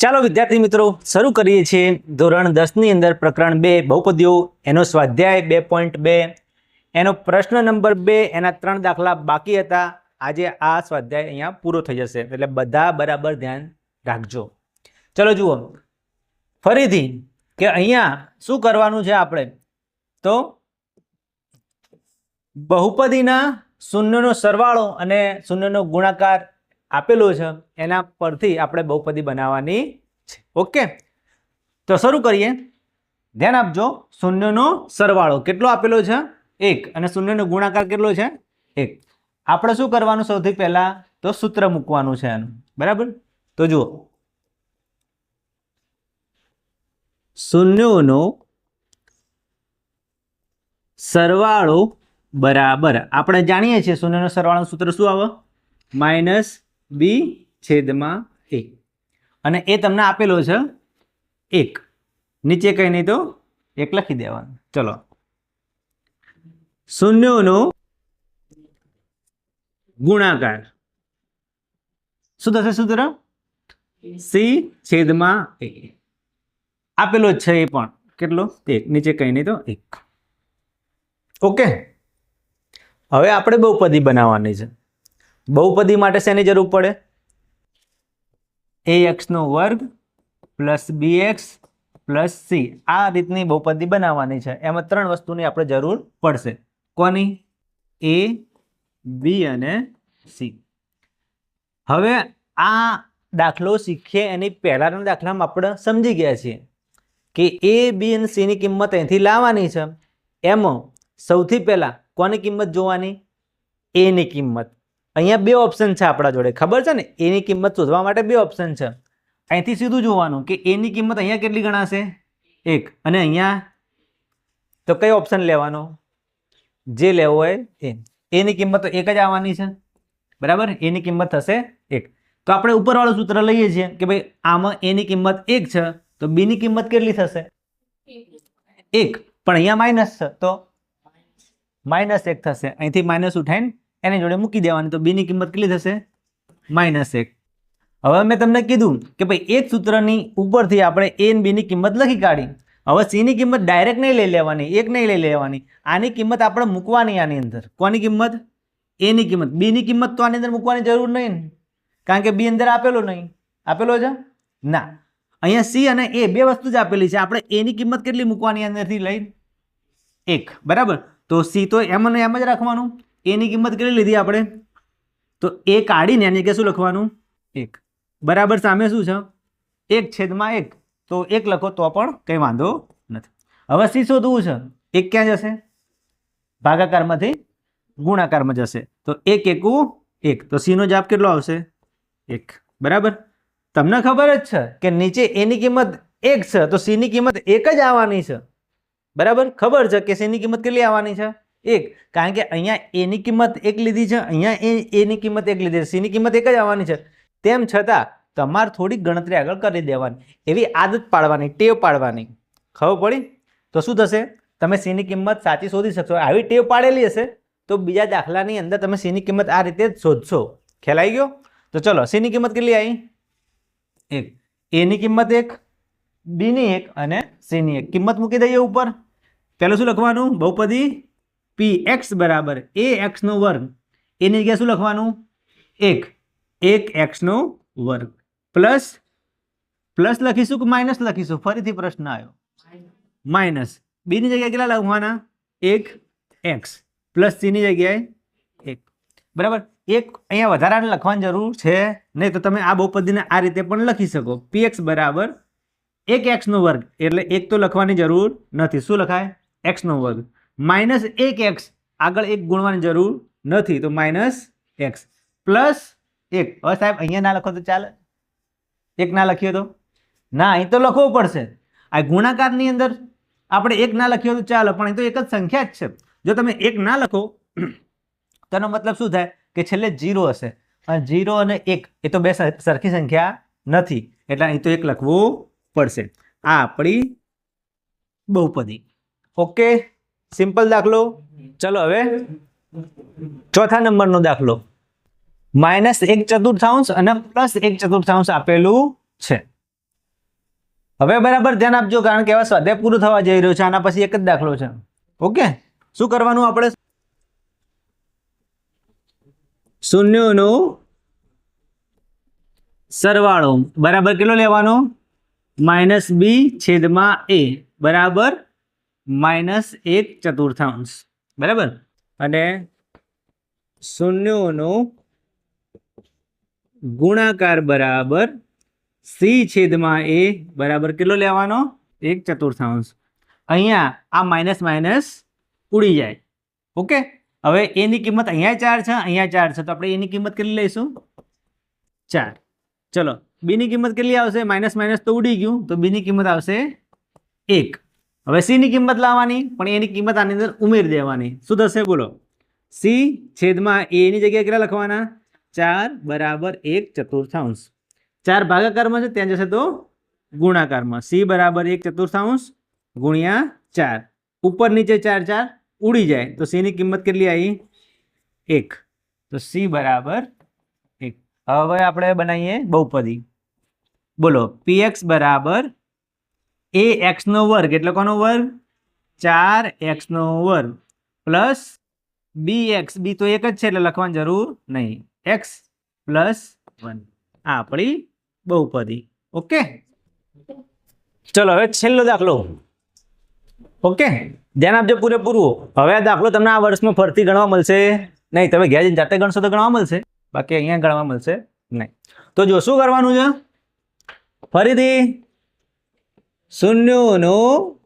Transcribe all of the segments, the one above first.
ચાલો વિદ્યાર્થી મિત્રો, શરૂ કરીએ છીએ ધોરણ દસની અંદર પ્રકરણ બે, બહુપદીઓ, એનો સ્વાધ્યાય બે પોઈન્ટ બે, એનો પ્રશ્ન નંબર બે, એના ત્રણ દાખલા બાકી હતા. આજે આ સ્વાધ્યાય અહીંયા પૂરો થઈ જશે, એટલે બધા બરાબર ધ્યાન રાખજો. ચલો જુઓ, ફરીથી કે અહીંયા શું કરવાનું છે આપણે? તો બહુપદીના શૂન્યનો સરવાળો અને શૂન્યનો ગુણાકાર આપેલો છે. એના પરથી આપણે બહુપદી બનાવવાની છે. ઓકે? તો શરૂ કરીએ. ધ્યાન આપજો. શૂન્યનો સરવાળો કેટલો આપેલો છે? એક. અને શૂન્યનો ગુણાકાર કેટલો છે? એક. આપણે શું કરવાનું સૌથી પહેલાં? તો સૂત્ર મૂકવાનું છે એનું. બરાબર? તો જુઓ. શૂન્યોનો સરવાળો બરાબર. આપણે જાણીએ છીએ શૂન્યનો સરવાળાનું સૂત્ર શું આવે? માઇનસ બી છેદમાં એ. અને એ તમને આપેલો છે એક. નીચે કંઈ નહીં તો એક લખી દેવાનું. ચલો. શૂન્યોનો ગુણાકાર. શું થશે સૂત્ર? સી છેદમાં એ. આપેલો છે એ પણ. કેટલો? એક. નીચે કંઈ નહીં તો એક. ઓકે. હવે આપણે બહુપદી બનાવવાની છે. બહુપદી માટે શેની જરૂર પડે? એ એક્સનો વર્ગ plus B X plus C. આ રીતની બહુપદી બનાવવાની છે. એમાં ત્રણ વસ્તુની આપણે જરૂર પડશે. કોની? એ, બી અને સી. હવે આ દાખલો શીખીએ. એની પહેલાંના દાખલામાં આપણે સમજી ગયા છીએ કે એ, બી અને સીની કિંમત અહીંથી લાવવાની છે. એમાં સૌથી પહેલાં કોની કિંમત જોવાની? એની કિંમત. અહીંયા બે ઓપ્શન છે આપણા જોડે. ખબર છે ને? એની કિંમત શોધવા માટે બે ઓપ્શન છે. અહીંથી સીધું જોવાનું કે એની કિંમત અહીંયા કેટલી ગણાશે? એક. અને અહીંયા તો કયો ઓપ્શન લેવાનો? જે લેવો હોય એ. એની કિંમત તો એક જ આવવાની છે. બરાબર? એની કિંમત થશે એક. તો આપણે ઉપરવાળું સૂત્ર લઈએ છીએ કે ભાઈ આમાં એની કિંમત એક છે, તો બીની કિંમત કેટલી થશે? એક. પણ અહીંયા માઇનસ છે, તો માઇનસ એક થશે. અહીંથી માઇનસ ઉઠાઈને એની જોડે મૂકી દેવાની. તો બીની કિંમત કેટલી થશે? માઇનસ એક. હવે મેં તમને કીધું કે ભાઈ, એક સૂત્રની ઉપરથી આપણે એ બીની કિંમત લખી કાઢી. હવે સીની કિંમત ડાયરેક્ટ નહીં લઈ લેવાની, એક નહીં લઈ લેવાની. આની કિંમત આપણે મૂકવાની આની અંદર. કોની કિંમત? એની કિંમત. બીની કિંમત તો આની અંદર મૂકવાની જરૂર નહીં. કારણ કે બી અંદર આપેલો નહીં. આપેલો છે? ના. અહીંયા સી અને એ બે વસ્તુ જ આપેલી છે. આપણે એની કિંમત કેટલી મૂકવાની અંદરથી લઈ એક. બરાબર? તો સી તો એમ અને એમ જ રાખવાનું. એની કિંમત કેટલી લીધી આપણે? તો એ કાઢીને એની કે શું લખવાનું? એક. બરાબર સામે શું છે? એક છેદમાં એક. તો એક લખો તો પણ કંઈ વાંધો નથી. હવે સી શોધવું છે? એક ક્યાં જશે? ભાગાકારમાંથી ગુણાકારમાં જશે. તો એક એકું એક. તો સીનો જાપ કેટલો આવશે? એક. બરાબર? તમને ખબર જ છે કે નીચે એની કિંમત એક છે, તો સીની કિંમત એક જ આવવાની છે. બરાબર? ખબર છે કે સીની કિંમત કેટલી આવવાની છે? એક. કારણ કે અહીંયા એની કિંમત એક લીધી છે, અહીંયા એ એની કિંમત એક લીધી છે. સીની કિંમત એક જ આવવાની છે. તેમ છતાં તમારે થોડીક ગણતરી આગળ કરી દેવાની. એવી આદત પાડવાની, ટેવ પાડવાની. ખબર પડી? તો શું થશે? તમે સીની કિંમત સાચી શોધી શકશો. આવી ટેવ પાડેલી હશે, તો બીજા દાખલાની અંદર તમે સીની કિંમત આ રીતે શોધશો. આવી ગયો? તો ચલો સીની કિંમત કેટલી આવી? એક. એની કિંમત એક બીની એક અને સીની એક. કિંમત મૂકી દઈએ ઉપર. પહેલું શું લખવાનું? બહુપદી પી એક્સ બરાબર એ એક્સનો વર્ગ. એની જગ્યાએ શું લખવાનું? એક. એક એક્સનો વર્ગ. પ્લસ પ્લસ લખીશું કે માઇનસ લખીશું? ફરીથી પ્રશ્ન આવ્યો. માઇનસ બીની જગ્યાએ કેટલા લખવાના? એક એક્સ પ્લસ સીની જગ્યાએ એક. બરાબર? એક અહીંયા વધારાને લખવાની જરૂર છે. નહીં તો તમે આ બહુપદીને આ રીતે પણ લખી શકો. પી એક્સ બરાબર એક એક્સનો વર્ગ. એટલે એક તો લખવાની જરૂર નથી. શું લખાય? એક્સનો વર્ગ. માઇનસ એક એક્સ આગળ એક ગુણવાની જરૂર નથી, તો માઇનસ એક્સ. પ્લસ એક. હવે સાહેબ, અહીંયા ના લખો તો ચાલે. એક ના લખીએ તો? ના, અહીં તો લખવું પડશે. આ ગુણાકારની અંદર આપણે એક ના લખ્યો તો ચાલે, પણ અહીં તો એક જ સંખ્યા જ છે. જો તમે એક ના લખો, તેનો મતલબ શું થાય? કે છેલ્લે જીરો હશે. અને જીરો અને એક, એ તો બે સરખી સંખ્યા નથી. એટલે અહીં તો એક લખવું પડશે. આ આપણી બહુપદી. ઓકે? સિમ્પલ દાખલો. ચલો હવે. ચોથા નંબરનો દાખલો. માઇનસ એક ચતુર્થાંશ અને પ્લસ એક ચતુર્થાંશ આપેલું છે. હવે બરાબર ધ્યાન આપજો, કારણ કે એવા સ્વાધ્યાય પૂરું થવા જઈ રહ્યું છે. આના પછી એક જ દાખલો છે. ઓકે? શું કરવાનું આપણે? શૂન્યોનો સરવાળો. બરાબર કેટલો લેવાનો? માઇનસ બી છેદમાં એ બરાબર? માઇનસ એક ચતુર્થાંશ. બરાબર? અને શૂન્યોનો ગુણાકાર બરાબર સી છેદમાં એ બરાબર કેટલો લેવાનો? એક ચતુર્થાંશ. અહીંયા આ માઇનસ માઇનસ ઉડી જાય. ઓકે? હવે એની કિંમત અહીંયા ચાર છે, અહીંયા ચાર છે. તો આપણે એની કિંમત કેટલી લઈશું? ચાર. ચલો, બીની કિંમત કેટલી આવશે? માઇનસ માઇનસ તો ઉડી ગયું. તો બીની કિંમત આવશે એક. હવે સીની કિંમત લાવવાની, પણ એની કિંમત આની અંદર ઉમેરી દેવાની. શું થશે બોલો? સી છેદમાં એની જગ્યાએ કેટલા લખવાના? ચાર બરાબર એક ચતુર્થાંશ. ચાર ભાગાકારમાં છે, ત્યાં જશે તો ગુણાકારમાં. સી બરાબર એક ચતુર્થાંશ ગુણ્યા ચાર. ઉપર નીચે ચાર ચાર ઉડી જાય. તો સીની કિંમત કેટલી આવી? એક. તો સી બરાબર એક. હવે આપણે બનાવીએ બહુપદી. બોલો પીએક્સ બરાબર એ એક્સનો વર્ગ એટલે કોનો વર્ગ? ચાર એક્સનો વર્ગ પ્લસ બી એક્સ બી તો એક જ છે એટલે લખવાની જરૂર નહીં. X plus one. આ આપણી બહુપદી. ઓકે? ચલો, હવે છેલ્લો દાખલો. ઓકે? ધ્યાન આપજો પૂરેપૂરું. હવે આ દાખલો તમને આ વર્ષમાં ફરતી ગણવા મળશે નહીં. તમે ઘેર જઈને જાતે ગણશો તો ગણવા મળશે. બાકી અહીંયા ગણવા મળશે નહીં. તો જો શું કરવાનું છે? ફરીથી શૂન્યોનો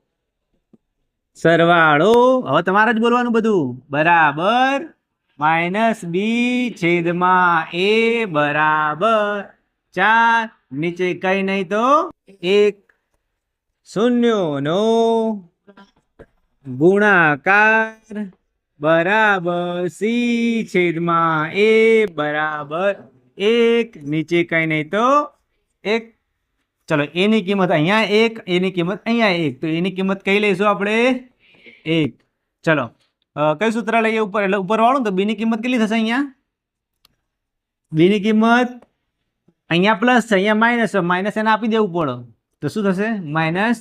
સરવાળો. હવે તમારે જ બોલવાનું બધું. બરાબર. માઇનસ બી છેદમાં એ બરાબર. ચાર. નીચે કઈ નહીં તો એક. શૂન્યોનો ગુણાકાર બરાબર સી છેદમાં એ બરાબર એક. નીચે કઈ નહીં તો એક. ચલો, એની કિંમત અહીંયા એક, એની કિંમત અહીંયા એક. તો એની કિંમત કઈ લઈશું આપણે? એક. ચલો કયું સૂત્ર લઈએ ઉપર, એટલે ઉપર વાળું તો બીની કિંમત કેટલી થશે અહીંયા? બીની કિંમત અહીંયા પ્લસ છે અહીંયા માઇનસ માઇનસ એને આપી દેવું પડે. તો શું થશે? માઇનસ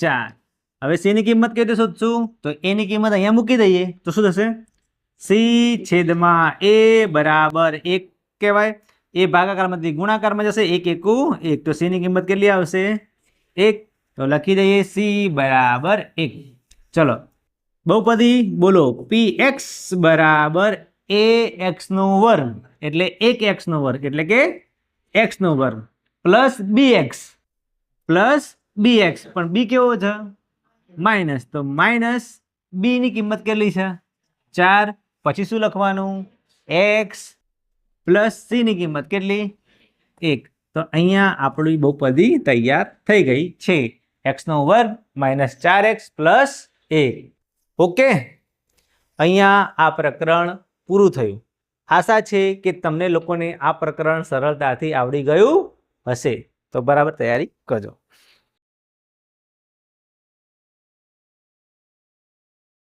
ચાર. હવે સીની કિંમત કેવી રીતે શોધશું? તો એની કિંમત અહીંયા મૂકી દઈએ. તો શું થશે? સી છેદમાં એ બરાબર એક કહેવાય. એ ભાગાકારમાંથી ગુણાકારમાં જશે, એક એકુ, એક તો સીની કિંમત કેટલી આવશે? એક. તો લખી દઈએ સી બરાબર એક. ચલો. બહુપદી બોલો પી એક્સ બરાબર એ એક્સનો વર્ગ, એટલે એક એક્સનો વર્ગ, એટલે કે એક્સનો વર્ગ, plus B X plus B X પણ બી કેવો છે? માઇનસ. તો માઇનસ બીની કિંમત કેટલી છે? ચાર. પછી શું લખવાનું? એક્સ પ્લસ સીની કિંમત કેટલી? એક. તો અહીંયા આપણી બહુપદી તૈયાર થઈ ગઈ છે. એક્સનો વર્ગ માઇનસ ચાર એક્સ પ્લસ એક. ઓકે? અહીંયા આ પ્રકરણ પૂરું થયું. આશા છે કે તમને લોકોને આ પ્રકરણ સરળતાથી આવડી ગયું હશે. તો બરાબર તૈયારી કરજો.